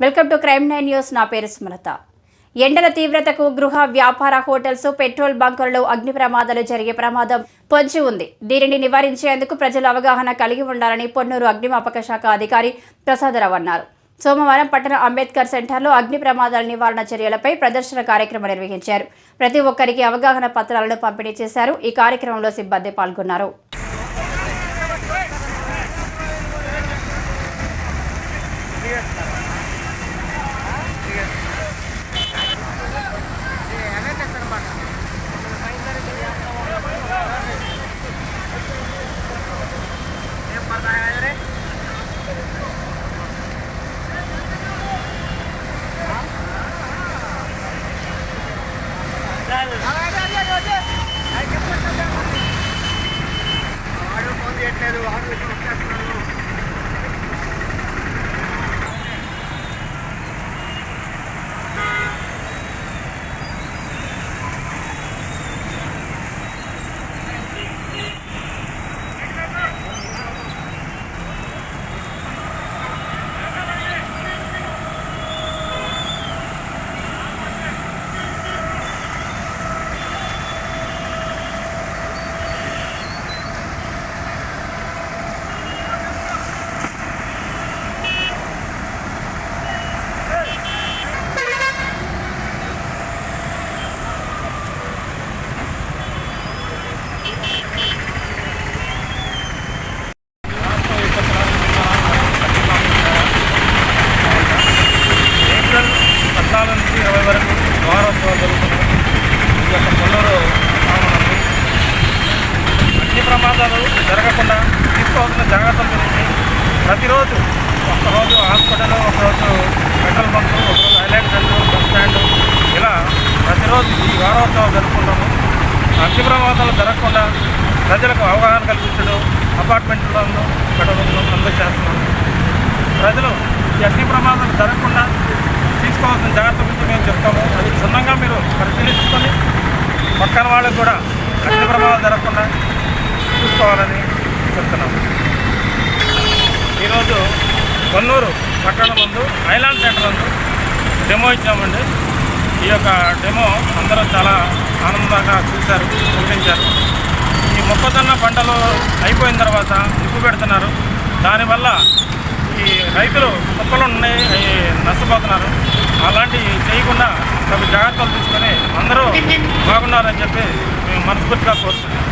Welcome to crime nine news. నా పేరు స్మృత ఎండల తీవ్రతకు గృహ వ్యాపార హోటల్స్ పెట్రోల్ బంకులలో అగ్ని ప్రమాదాలు జరిగే ప్రమాదం పొంచి ఉంది. దీనిని నివారించేందుకు ప్రజలు అవగాహన కలిగి ఉండాలని పొన్నూరు అగ్నిమాపక శాఖ అధికారి ప్రసాదరావు అన్నారు. సోమవారం పట్టణ అంబేద్కర్ సెంటర్లో అగ్ని ప్రమాదాల నివారణ చర్యలపై ప్రదర్శన కార్యక్రమం నిర్వహించారు. ప్రతి ఒక్కరికి అవగాహన పత్రాలను పంపిణీ చేశారు. ఈ కార్యక్రమంలో సిబ్బంది పాల్గొన్నారు. వాడు ఫోన్ చేయట్లేదు వాడు తీసుకోవాల్సిన జాగ్రత్తల గురించి ప్రతిరోజు ఒకరోజు హాస్పిటల్ ఒకరోజు పెట్రోల్ బంకు ఒకరోజు ఐలాండ్ సెంటర్ బస్ స్టాండ్. ఇలా ప్రతిరోజు ఈ వారోత్సవం జరుపుకుంటాము. అగ్ని ప్రమాదాలు జరగకుండా ప్రజలకు అవగాహన కల్పించడం అపార్ట్మెంట్లను పెట్రోల్ అందజేస్తున్నాము ప్రజలు ఈ అగ్ని ప్రమాదాలు జరగకుండా తీసుకోవాల్సిన జాగ్రత్త గురించి మేము చెప్తాము. అది క్షుణ్ణంగా మీరు పరిశీలించుకొని పక్కన వాళ్ళకు కూడా అగ్ని ప్రమాదాలు జరగకుండా చూసుకోవాలని పట్టణం ముందు ఐలాండ్ సెంటర్ ముందు డెమో ఇచ్చామండి. ఈ యొక్క డెమో అందరూ చాలా ఆనందంగా చూశారు చూపించారు. ఈ మొక్కజొన్న పంటలు అయిపోయిన తర్వాత నిప్పు పెడుతున్నారు. దానివల్ల ఈ రైతులు మొక్కలు ఉన్నాయి అవి నష్టపోతున్నారు. అలాంటివి చేయకుండా కొన్ని జాగ్రత్తలు తీసుకొని అందరూ బాగున్నారని చెప్పి మేము మనస్ఫూర్తిగా కోరుతున్నాం.